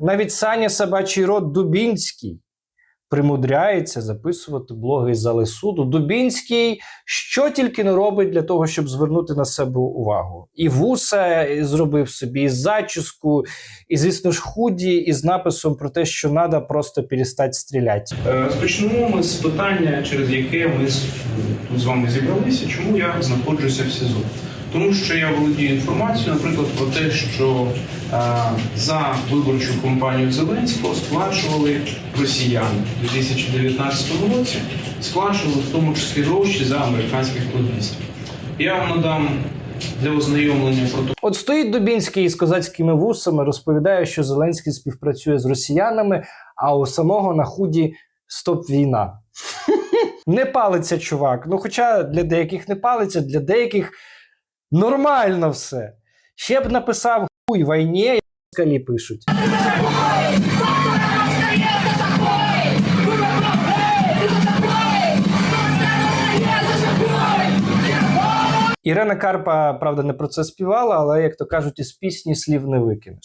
навіть Саня Собачий рот Дубінський примудряється записувати блоги із зали суду. Дубінський що тільки не робить для того, щоб звернути на себе увагу. І вуса зробив собі, і зачіску, і, звісно ж, худі із написом про те, що треба просто перестати стріляти. Е, Розпочнемо ми з питання, через яке ми тут з вами зібралися. Чому я знаходжуся в СІЗО? Тому що я володію інформацією, наприклад, про те, що е, за виборчу кампанію Зеленського сплачували росіяни у 2019 році, сплачували в тому числі гроші за американських лобістів. Я вам надам для ознайомлення. От стоїть Дубінський із козацькими вусами, розповідає, що Зеленський співпрацює з росіянами, а у самого на худі стоп війна. Не палиться чувак. Ну, хоча для деяких не палиться, для деяких нормально все. Ще б написав хуй війні, як скалі пишуть. Ірена Карпа, правда, не про це співала, але як то кажуть, із пісні слів не викинеш.